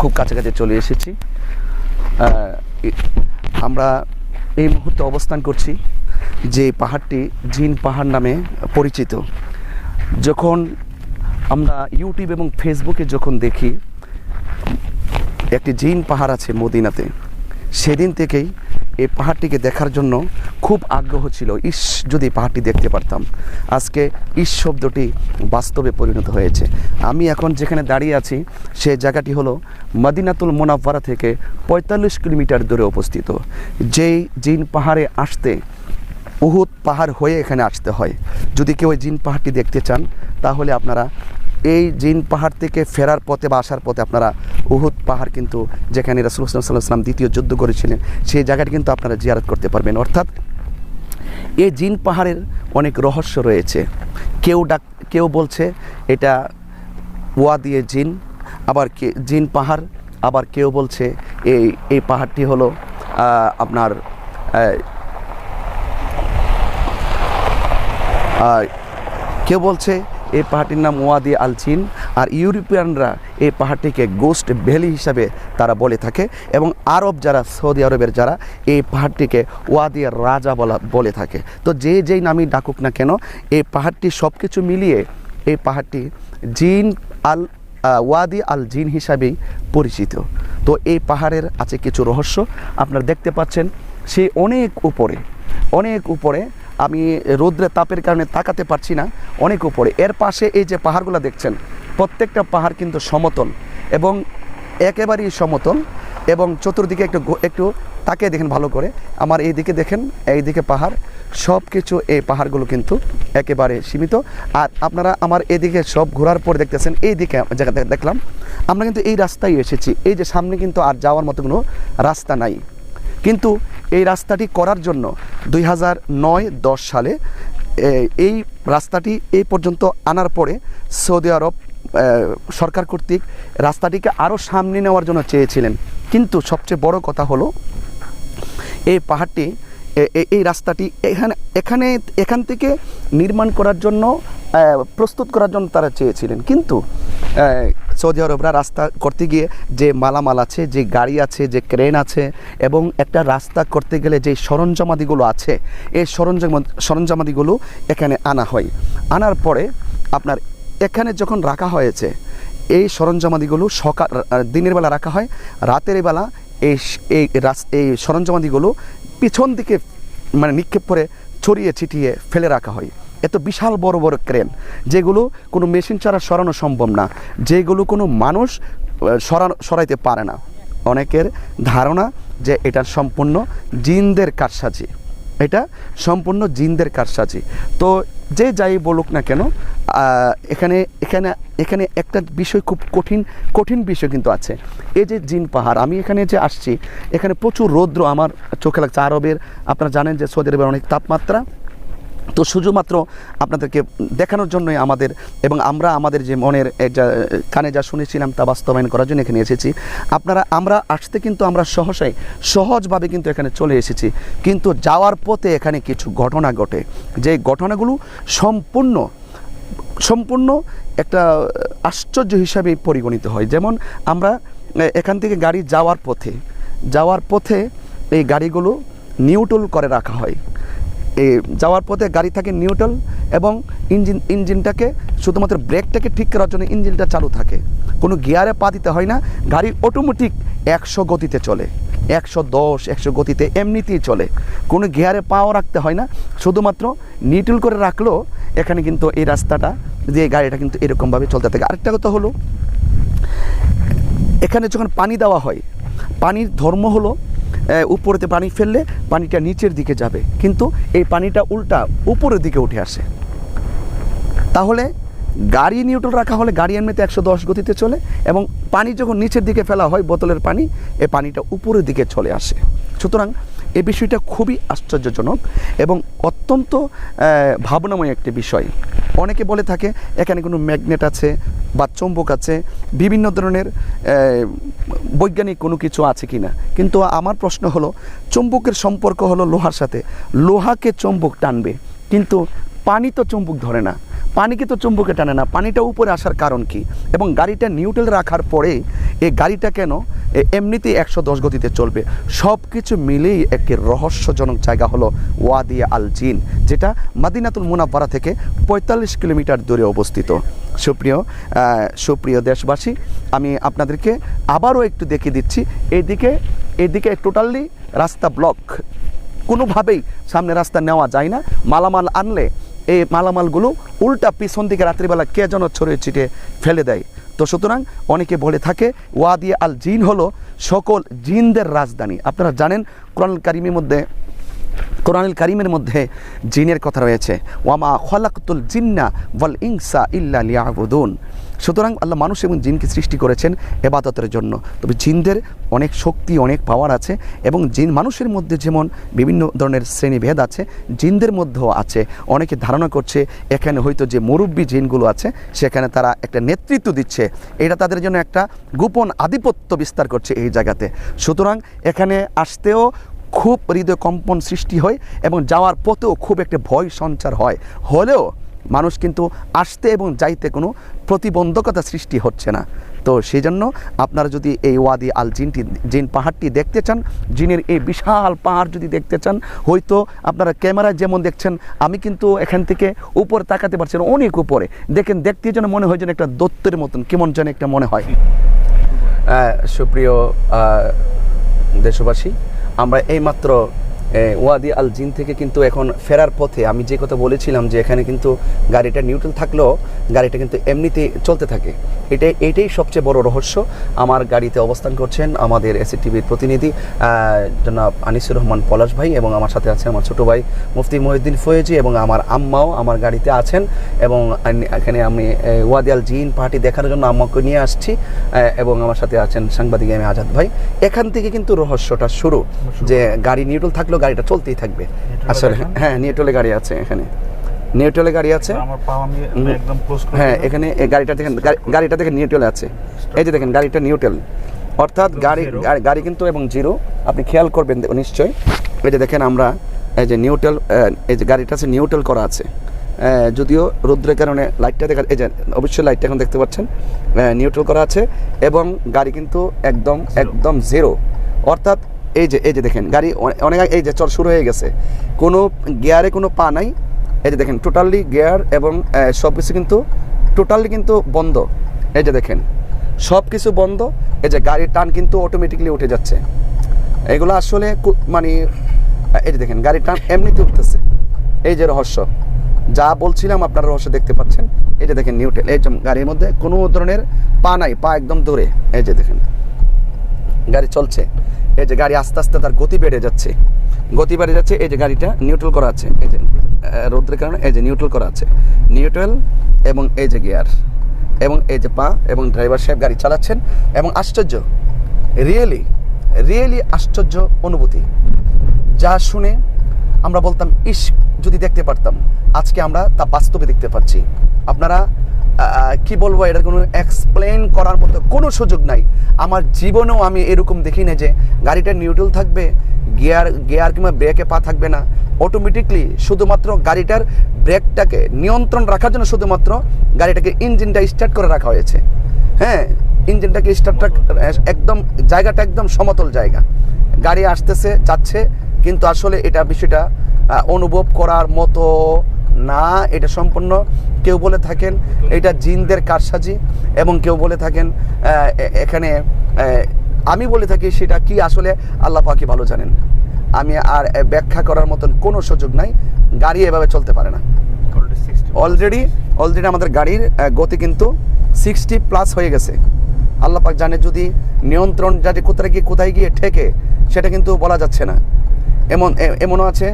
খুব কাছাকাছি চলে এসেছি। আমরা এই মুহূর্তে অবস্থান করছি যে পাহাড়টি জিন পাহাড় নামে পরিচিত। যখন আমরা ইউটিউব এবং ফেসবুকে যখন দেখি, একটি জিন পাহাড় আছে মদিনাতে, সেদিন থেকেই এই পাহাড়টিকে দেখার জন্য খুব আগ্রহ ছিল। ইস, যদি পাহাড়টি দেখতে পারতাম। আজকে ইস শব্দটি বাস্তবে পরিণত হয়েছে। আমি এখন যেখানে দাঁড়িয়ে আছি সে জায়গাটি হলো মদিনাতুল মোনাফারা থেকে পঁয়তাল্লিশ কিলোমিটার দূরে অবস্থিত। যেই জিন পাহাড়ে আসতে উহুদ পাহাড় হয়ে এখানে আসতে হয়। যদি কেউ জিন পাহাড়টি দেখতে চান, তাহলে আপনারা এই জিন পাহাড় থেকে ফেরার পথে বা আসার পথে আপনারা উহুদ পাহাড় কিন্তু যেখানে রাসুল সাল্লাহ সাল্লাম দ্বিতীয় যুদ্ধ করেছিলেন, সেই জায়গাটি কিন্তু আপনারা জিয়ারত করতে পারবেন। অর্থাৎ এই জিন পাহাড়ের অনেক রহস্য রয়েছে। কেউ ডাক, কেউ বলছে এটা ওয়া দিয়ে জিন, আবার কে, জিন পাহাড়, আবার কেউ বলছে এই এই পাহাড়টি হলো আপনার কেউ বলছে এই পাহাড়টির নাম ওয়াদি আল চিন আর ইউরোপিয়ানরা এই পাহাড়টিকে গোস্ট ভ্যালি হিসাবে তারা বলে থাকে এবং আরব যারা, সৌদি আরবের যারা এই পাহাড়টিকে ওয়াদি রাজা বলা, বলে থাকে। তো যে যেই নামই ডাকুক না কেন, এই পাহাড়টি সব কিছু মিলিয়ে এই পাহাড়টি জিন আল ওয়াদি আল জিন হিসাবেই পরিচিত। তো এই পাহাড়ের আছে কিছু রহস্য, আপনারা দেখতে পাচ্ছেন, সে অনেক উপরে অনেক উপরে আমি রৌদ্রের তাপের কারণে তাকাতে পারছি না, অনেক উপরে। এর পাশে এই যে পাহাড়গুলো দেখছেন, প্রত্যেকটা পাহাড় কিন্তু সমতল এবং একেবারেই সমতল এবং চতুর্দিকে একটু একটু তাকিয়ে দেখেন ভালো করে। আমার এই দিকে দেখেন, এই দিকে পাহাড় সব কিছু এই পাহাড়গুলো কিন্তু একেবারে সীমিত। আর আপনারা আমার এদিকে সব ঘোরার পর দেখতেছেন, এই দিকে দেখলাম, আমরা কিন্তু এই রাস্তায় এসেছি। এই যে সামনে কিন্তু আর যাওয়ার মতো কোনো রাস্তা নাই। কিন্তু এই রাস্তাটি করার জন্য দুই হাজার নয় দশ সালে এই রাস্তাটি এই পর্যন্ত আনার পরে সৌদি আরব সরকার কর্তৃক রাস্তাটিকে আরও সামনে নেওয়ার জন্য চেয়েছিলেন। কিন্তু সবচেয়ে বড় কথা হলো, এই পাহাড়টি এই রাস্তাটি এখানে এখানে, এখান থেকে নির্মাণ করার জন্য প্রস্তুত করার জন্য তারা চেয়েছিলেন। কিন্তু সৌদি আরবরা রাস্তা করতে গিয়ে যে মালামাল আছে, যে গাড়ি আছে, যে ক্রেন আছে, এবং একটা রাস্তা করতে গেলে যে সরঞ্জামাদিগুলো আছে, এই সরঞ্জাম, সরঞ্জামাদিগুলো এখানে আনা হয়। আনার পরে আপনার এখানে যখন রাখা হয়েছে, এই সরঞ্জামাদিগুলো সকাল, দিনের বেলা রাখা হয়, রাতের বেলা এই এই সরঞ্জামাদিগুলো পিছন দিকে মানে নিক্ষেপ করে ছড়িয়ে ছিটিয়ে ফেলে রাখা হয়। এত বিশাল বড় বড় ক্রেন, যেগুলো কোনো মেশিন ছাড়া সরানো সম্ভব না, যেগুলো কোনো মানুষ সরানো, সরাইতে পারে না। অনেকের ধারণা যে এটা সম্পূর্ণ জিনদের কারসাজি। এটা সম্পূর্ণ জিনদের কারসাজি। তো যে যাই বলুক না কেন এখানে এখানে এখানে একটা বিষয় খুব কঠিন কঠিন বিষয় কিন্তু আছে। এই যে জিন পাহাড়, আমি এখানে যে আসছি, এখানে প্রচুর রৌদ্র আমার চোখে লাগছে। আরবের, আপনারা জানেন যে সৌদি আরবের অনেক তাপমাত্রা। তো শুধুমাত্র আপনাদেরকে দেখানোর জন্যই আমাদের এবং আমরা আমাদের যে মনের যা, কানে যা শুনেছিলাম তা বাস্তবায়ন করার জন্য এখানে এসেছি। আপনারা, আমরা আসতে কিন্তু আমরা সহসাই সহজভাবে কিন্তু এখানে চলে এসেছি। কিন্তু যাওয়ার পথে এখানে কিছু ঘটনা ঘটে। যে ঘটনাগুলো সম্পূর্ণ সম্পূর্ণ একটা আশ্চর্য হিসাবে পরিগণিত হয়। যেমন আমরা এখান থেকে গাড়ি যাওয়ার পথে যাওয়ার পথে এই গাড়িগুলো নিউট্রাল করে রাখা হয়। যাওয়ার পথে গাড়ি থাকে নিউট্রাল এবং ইঞ্জিন, ইঞ্জিনটাকে শুধুমাত্র ব্রেকটাকে ঠিক করার জন্য ইঞ্জিনটা চালু থাকে। কোনো গিয়ারে পা দিতে হয় না, গাড়ি অটোমেটিক একশো গতিতে চলে, একশো দশ, একশো গতিতে এমনিতেই চলে। কোনো গিয়ারে পাও রাখতে হয় না, শুধুমাত্র নিউট্রাল করে রাখলেও এখানে কিন্তু এই রাস্তাটা দিয়ে গাড়িটা কিন্তু এরকমভাবে চলতে থাকে। আরেকটা কথা হলো, এখানে যখন পানি দেওয়া হয়, পানির ধর্ম হলো উপরেতে পানি ফেললে পানিটা নিচের দিকে যাবে। কিন্তু এই পানিটা উল্টা উপরের দিকে উঠে আসে। তাহলে গাড়ি নিউট্রাল রাখা হলে গাড়ি এমনিতে একশো দশ গতিতে চলে এবং পানি যখন নিচের দিকে ফেলা হয় বোতলের পানি, এ পানিটা উপরের দিকে চলে আসে। সুতরাং এই বিষয়টা খুবই আশ্চর্যজনক এবং অত্যন্ত ভাবনাময় একটি বিষয়। অনেকে বলে থাকে, এখানে কোনো ম্যাগনেট আছে বা চৌম্বক আছে, বিভিন্ন ধরনের বৈজ্ঞানিক কোনো কিছু আছে কি না কিন্তু আমার প্রশ্ন হলো, চুম্বকের সম্পর্ক হলো লোহার সাথে। লোহাকে চুম্বক টানবে, কিন্তু পানি তো চুম্বক ধরে না। পানিকে তো চুম্বকে টানে না, পানিটা উপরে আসার কারণ কি? এবং গাড়িটা নিউট্রাল রাখার পরে এই গাড়িটা কেন? এমনিতেই একশো দশ গতিতে চলবে। সব কিছু মিলেই একটি রহস্যজনক জায়গা হলো ওয়াদি আল জিন, যেটা মাদিনাতুল মুনাফারা থেকে পঁয়তাল্লিশ কিলোমিটার দূরে অবস্থিত। সুপ্রিয় সুপ্রিয় দেশবাসী, আমি আপনাদেরকে আবারও একটু দেখিয়ে দিচ্ছি এইদিকে এদিকে টোটালি রাস্তা ব্লক। কোনোভাবেই সামনে রাস্তা নেওয়া যায় না। মালামাল আনলে এই মালামালগুলো উল্টা পিছন দিকে রাত্রিবেলা কে যেন ছড়িয়ে ছিটে ফেলে দেয়। তো সুতরাং অনেকে বলে থাকে, ওয়াদি আল জিন হলো সকল জিনদের রাজধানী। আপনারা জানেন কোরআন কারিমের মধ্যে, কোরআনুল কারিমের মধ্যে জিনের কথা রয়েছে। ওয়ামা খালাকতুল জিন্না ওয়াল ইংসা ইল্লা লিয়াবুদুন। সুতরাং আল্লাহ মানুষ এবং জিনকে সৃষ্টি করেছেন এবাদতের জন্য। তবে জিনদের অনেক শক্তি, অনেক পাওয়ার আছে এবং জিন মানুষের মধ্যে যেমন বিভিন্ন ধরনের শ্রেণীভেদ আছে, জিনদের মধ্যেও আছে। অনেকে ধারণা করছে এখানে হয়তো যে মুরব্বী জিনগুলো আছে, সেখানে তারা একটা নেতৃত্ব দিচ্ছে। এটা তাদের জন্য একটা গোপন আধিপত্য বিস্তার করছে এই জায়গাতে। সুতরাং এখানে আসতেও খুব হৃদয় কম্পন সৃষ্টি হয় এবং যাওয়ার পথেও খুব একটা ভয় সঞ্চার হয়। হলেও মানুষ কিন্তু আসতে এবং যাইতে কোনো প্রতিবন্ধকতা সৃষ্টি হচ্ছে না। তো সেই জন্য আপনারা যদি এই ওয়াদি আল জিনটি, জিন পাহাড়টি দেখতে চান, জিনের এই বিশাল পাহাড় যদি দেখতে চান, হয়তো আপনারা ক্যামেরায় যেমন দেখছেন, আমি কিন্তু এখান থেকে উপরে তাকাতে পারছি অনেক উপরে। দেখেন, দেখতে যেন মনে হয় যেন একটা দত্তের মতন, কেমন যেন একটা মনে হয়। সুপ্রিয় দেশবাসী, আমরা এইমাত্র ওয়াদি আল জিন থেকে কিন্তু এখন ফেরার পথে। আমি যে কথা বলেছিলাম যে এখানে কিন্তু গাড়িটা নিউট্রাল থাকলেও গাড়িটা কিন্তু এমনিতেই চলতে থাকে। এটাই এটাই সবচেয়ে বড় রহস্য। আমার গাড়িতে অবস্থান করছেন আমাদের এসি টিভির প্রতিনিধি জনাব আনিসুর রহমান পলাশ ভাই এবং আমার সাথে আছে আমার ছোট ভাই মুফতি মহিউদ্দিন ফয়েজি এবং আমার আম্মাও আমার গাড়িতে আছেন এবং এখানে আমি ওয়াদি আল জিন পার্টি দেখার জন্য আম্মাকে নিয়ে আসছি এবং আমার সাথে আছেন সাংবাদিক আমি আজাদ ভাই। এখান থেকে কিন্তু রহস্যটা শুরু যে গাড়ি নিউট্রাল থাকলেও গাড়িটা চলতেই থাকবে। আসলে হ্যাঁ নিউট্রালে গাড়ি আছে এখানে। নিউট্রালে গাড়ি আছে। আমার পা আমি একদম ক্লোজ করে হ্যাঁ এখানে এই গাড়িটা দেখেন গাড়িটা দেখেন নিউট্রালে আছে। এই যে দেখেন গাড়িটা নিউট্রাল অর্থাৎ গাড়ি গাড়ি- কিন্তু এবং জিরো। আপনি খেয়াল করবেন নিশ্চয়ই এই যে দেখেন আমরা এই যে নিউট্রাল এই যে গাড়িটা আছে নিউট্রাল করা আছে। যদিও রৌদ্রের কারণে লাইটটা দেখা এই যে অবশ্যই লাইটটা এখন দেখতে পাচ্ছেন। নিউট্রাল করা আছে এবং গাড়ি কিন্তু একদম একদম জিরো অর্থাৎ এই যে এই যে দেখেন গাড়ি অনেক এই যে চল শুরু হয়ে গেছে কোনো গিয়ারে কোনো পা নাই এই যে দেখেন টোটালি গিয়ার এবং সব কিছু কিন্তু টোটালি কিন্তু বন্ধ এই যে দেখেন সব কিছু বন্ধ এই যে গাড়ির টান কিন্তু অটোমেটিকলি উঠে যাচ্ছে এগুলো আসলে মানে এই যে দেখেন গাড়ির টান এমনিতে উঠতেছে এই যে রহস্য যা বলছিলাম আপনারা রহস্য দেখতে পাচ্ছেন এই যে দেখেন নিউটেল এই গাড়ির মধ্যে কোনো ধরনের পা নাই পা একদম দূরে এই যে দেখেন গাড়ি চলছে এই যে গাড়ি আস্তে আস্তে তার গতি বেড়ে যাচ্ছে। গতি বেড়ে যাচ্ছে, এই যে গাড়িটা নিউট্রাল করা আছে। এই যে রৌদ্রের কারণে এই যে নিউট্রাল করা আছে। নিউট্রাল এবং এই যে গিয়ার এবং এই যে পা এবং ড্রাইভার সাহেব গাড়ি চালাচ্ছেন এবং আশ্চর্য রিয়েলি রিয়েলি আশ্চর্য অনুভূতি। যা শুনে আমরা বলতাম ইস যদি দেখতে পারতাম, আজকে আমরা তা বাস্তবে দেখতে পাচ্ছি আপনারা কি বলব এটার কোনো এক্সপ্লেন করার মতো কোনো সুযোগ নাই। আমার জীবনেও আমি এরকম দেখি না যে গাড়িটা নিউট্রাল থাকবে গিয়ার গিয়ার কিংবা ব্রেকে পা থাকবে না। অটোমেটিকলি শুধুমাত্র গাড়িটার ব্রেকটাকে নিয়ন্ত্রণ রাখার জন্য শুধুমাত্র গাড়িটাকে ইঞ্জিনটা স্টার্ট করে রাখা হয়েছে। হ্যাঁ ইঞ্জিনটাকে স্টার্টটা একদম, জায়গাটা একদম সমতল জায়গা। গাড়ি আসতেছে, যাচ্ছে, কিন্তু আসলে এটা বিষয়টা অনুভব করার মতো না, এটা সম্পূর্ণ কেউ বলে থাকেন, এটা জিনদের কারসাজি এবং কেউ বলে থাকেন এখানে আমি বলে থাকি সেটা কি আসলে আল্লাহ পাকি ভালো জানেন। আমি আর ব্যাখ্যা করার মতন কোনো সুযোগ নাই, গাড়ি এভাবে চলতে পারে না। অলরেডি অলরেডি আমাদের গাড়ির গতি কিন্তু সিক্সটি প্লাস হয়ে গেছে। আল্লাহ পাক জানে যদি নিয়ন্ত্রণ যাতে কোথায় গিয়ে কোথায় গিয়ে ঠেকে, সেটা কিন্তু বলা যাচ্ছে না। এমন এমনও আছে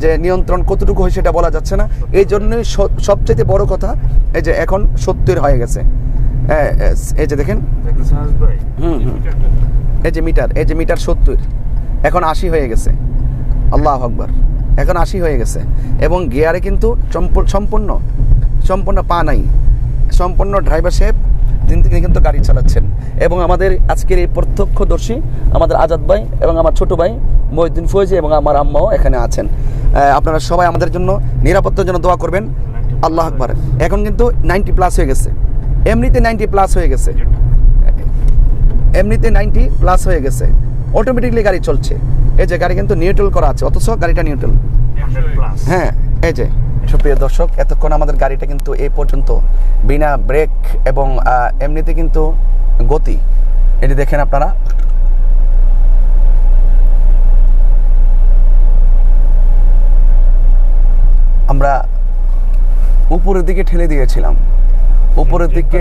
যে নিয়ন্ত্রণ কতটুকু হয় সেটা বলা যাচ্ছে না। এই জন্যই সবচেয়ে বড় কথা এই যে এখন সত্যের হয়ে গেছে। এই যে দেখেন। হুম, হুম। এই যে মিটার এই যে মিটার সত্তর। এখন আশি হয়ে গেছে। আল্লাহ আকবর। এখন আশি হয়ে গেছে। এবং গিয়ারে কিন্তু সম্পূর্ণ সম্পূর্ণ পা নাই। সম্পূর্ণ ড্রাইভার সাহেব দিন তিনি কিন্তু গাড়ি চালাচ্ছেন। এবং আমাদের আজকের এই প্রত্যক্ষদর্শী আমাদের আজাদ ভাই এবং আমার ছোট ভাই মহিউদ্দিন ফৌজি এবং আমার আম্মাও এখানে আছেন। আপনারা সবাই আমাদের জন্য নিরাপত্তার জন্য দোয়া করবেন। আল্লাহ আকবার। এখন কিন্তু নাইনটি প্লাস হয়ে গেছে। এমনিতে নাইনটি প্লাস হয়ে গেছে। এমনিতে নাইনটি প্লাস হয়ে গেছে। অটোমেটিকলি গাড়ি চলছে। এই যে গাড়ি কিন্তু নিউট্রাল করা আছে, অথচ গাড়িটা নিউট্রাল হ্যাঁ এই যে। সুপ্রিয় দর্শক, এতক্ষণ আমাদের গাড়িটা কিন্তু এই পর্যন্ত বিনা ব্রেক এবং এমনিতে কিন্তু গতি। এটি দেখেন আপনারা। আমরা উপরের দিকে ঠেলে দিয়েছিলাম। উপরের দিকে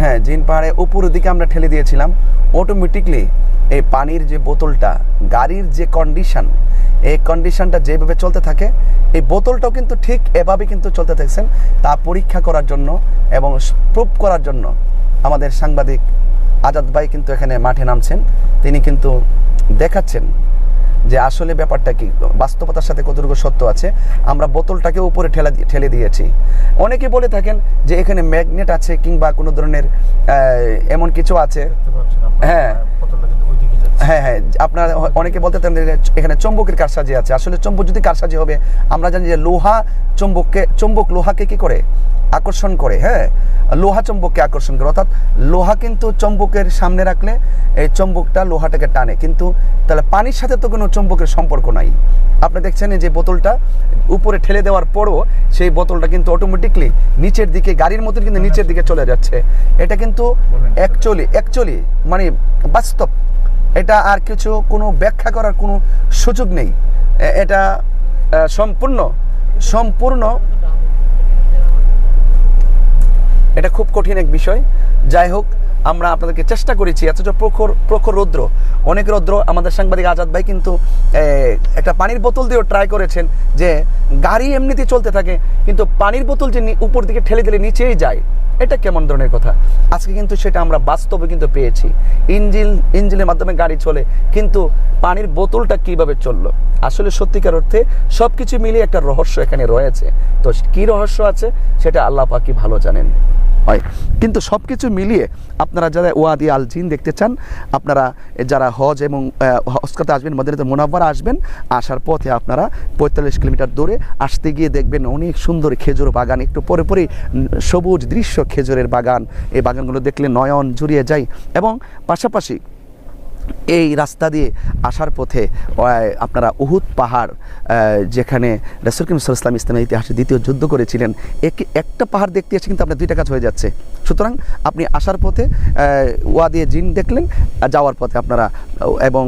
হ্যাঁ জিন পাহাড়ে উপরের দিকে আমরা ঠেলে দিয়েছিলাম। অটোমেটিকলি এই পানির যে বোতলটা গাড়ির যে কন্ডিশন এই কন্ডিশনটা যেভাবে চলতে থাকে এই বোতলটাও কিন্তু ঠিক এভাবে কিন্তু চলতে থাকছেন তা পরীক্ষা করার জন্য এবং প্রুভ করার জন্য আমাদের সাংবাদিক আজাদ ভাই কিন্তু এখানে মাঠে নামছেন। তিনি কিন্তু দেখাচ্ছেন যে আসলে ব্যাপারটা কি? বাস্তবতার সাথে কতটুকু সত্য আছে? আমরা বোতলটাকে উপরে ঠেলা ঠেলে দিয়েছি। অনেকে বলে থাকেন যে এখানে ম্যাগনেট আছে কিংবা কোনো ধরনের এমন কিছু আছে। হ্যাঁ। বোতলটা কিন্তু ওইদিকে যাচ্ছে হ্যাঁ হ্যাঁ আপনার অনেকে বলতে এখানে চম্বকের কারসাজি আছে। আসলে চম্বক যদি কারসাজি হবে আমরা জানি যে লোহা চম্বককে চম্বক লোহাকে কি করে? আকর্ষণ করে হ্যাঁ? লোহা চম্বককে আকর্ষণ করে। অর্থাৎ লোহা কিন্তু চম্বকের সামনে রাখলে এই চম্বকটা লোহাটাকে টানে। কিন্তু তাহলে পানির সাথে তো কোনো চম্বকের সম্পর্ক নাই। আপনি দেখছেন যে বোতলটা উপরে ঠেলে দেওয়ার পরও সেই বোতলটা কিন্তু অটোমেটিকলি নিচের দিকে গাড়ির মতন কিন্তু নিচের দিকে চলে যাচ্ছে। এটা কিন্তু অ্যাকচুয়ালি অ্যাকচুয়ালি মানে বাস্তব। এটা আর কিছু কোনো ব্যাখ্যা করার কোনো সুযোগ নেই। এটা সম্পূর্ণ সম্পূর্ণ এটা খুব কঠিন এক বিষয়। যাই হোক আমরা আপনাদেরকে চেষ্টা করেছি অথচ প্রখর প্রখর রৌদ্র, অনেক রৌদ্র আমাদের সাংবাদিক আজাদ ভাই কিন্তু একটা পানির বোতল দিয়েও ট্রাই করেছেন যে গাড়ি এমনিতেই চলতে থাকে, কিন্তু পানির বোতল যে উপর দিকে ঠেলে দিলে নিচেই যায়, এটা কেমন ধরনের কথা? আজকে কিন্তু সেটা আমরা বাস্তবে কিন্তু পেয়েছি। ইঞ্জিন, ইঞ্জিনের মাধ্যমে গাড়ি চলে, কিন্তু পানির বোতলটা কীভাবে চলল? আসলে সত্যিকার অর্থে সব কিছু মিলিয়ে একটা রহস্য এখানে রয়েছে। তো কি রহস্য আছে? সেটা আল্লাহ পাকি ভালো জানেন। হয়। কিন্তু সব কিছু মিলিয়ে আপনারা যারা ওয়াদি আল জিন দেখতে চান, আপনারা যারা হজ এবং হস্কাতে আসবেন, মদিনাতে মোনাব্বার আসবেন, আসার পথে আপনারা পঁয়তাল্লিশ কিলোমিটার দূরে আসতে গিয়ে দেখবেন অনেক সুন্দর খেজুর বাগান। একটু পরে পরে সবুজ দৃশ্য খেজুরের বাগান। এই বাগানগুলো দেখলে নয়ন জুড়িয়ে যায় এবং পাশাপাশি এই রাস্তা দিয়ে আসার পথে আপনারা উহুদ পাহাড় যেখানে রসুল করিম ইসলাম ইসলামের ইতিহাসে দ্বিতীয় যুদ্ধ করেছিলেন, একে একটা পাহাড় দেখতে এসে কিন্তু আপনার দুইটা কাজ হয়ে যাচ্ছে। সুতরাং আপনি আসার পথে ওয়া দিয়ে জিন দেখলেন যাওয়ার পথে আপনারা, এবং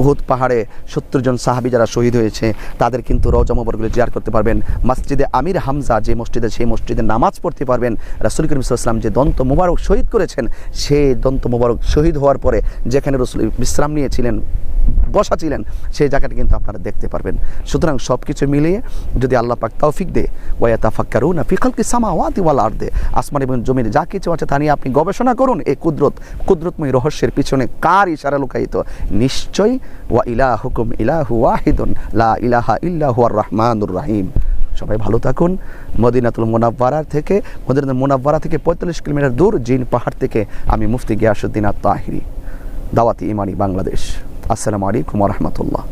উহুদ পাহাড়ে সত্তর জন সাহাবি যারা শহীদ হয়েছে, তাদের কিন্তু রওজা মোবরগুলো জিয়ার করতে পারবেন। মসজিদে আমির হামজা যে মসজিদে, সেই মসজিদে নামাজ পড়তে পারবেন। রাসুল করিম ইসলাম যে দন্ত মোবারক শহীদ করেছেন সেই দন্ত মোবারক শহীদ হওয়ার পরে যেখানে রসুল বিশ্রাম নিয়েছিলেন, বসা ছিলেন সেই জায়গাটা কিন্তু আপনারা দেখতে পারবেন। সুতরাং সব কিছু মিলিয়ে যদি আল্লাহ পাক তৌফিক দে ওয়া তাফাক্কারু না ফিকালকি সামাওয়াতি ওয়াল আরদে, আসমান এবং জমির যা কিছু আছে তা নিয়ে আপনি গবেষণা করুন এই কুদরত, কুদরতময় রহস্যের পিছনে কার ইশারা লুকায়িত? নিশ্চয়ই ওয়া ইলাহু ওয়াহিদুন, লা ইলাহা রহমানুর রাহিম। সবাই ভালো থাকুন। মদিনাতুল মোনাব্বারা থেকে, মদিনাতুল মোনাব্বারা থেকে পঁয়তাল্লিশ কিলোমিটার দূর জিন পাহাড় থেকে আমি মুফতি গিয়াসুদ্দিন আর তাহিরি দাওয়াতি ইমানি বাংলাদেশ। আসসালামু আলাইকুম রহমতুল্লাহ।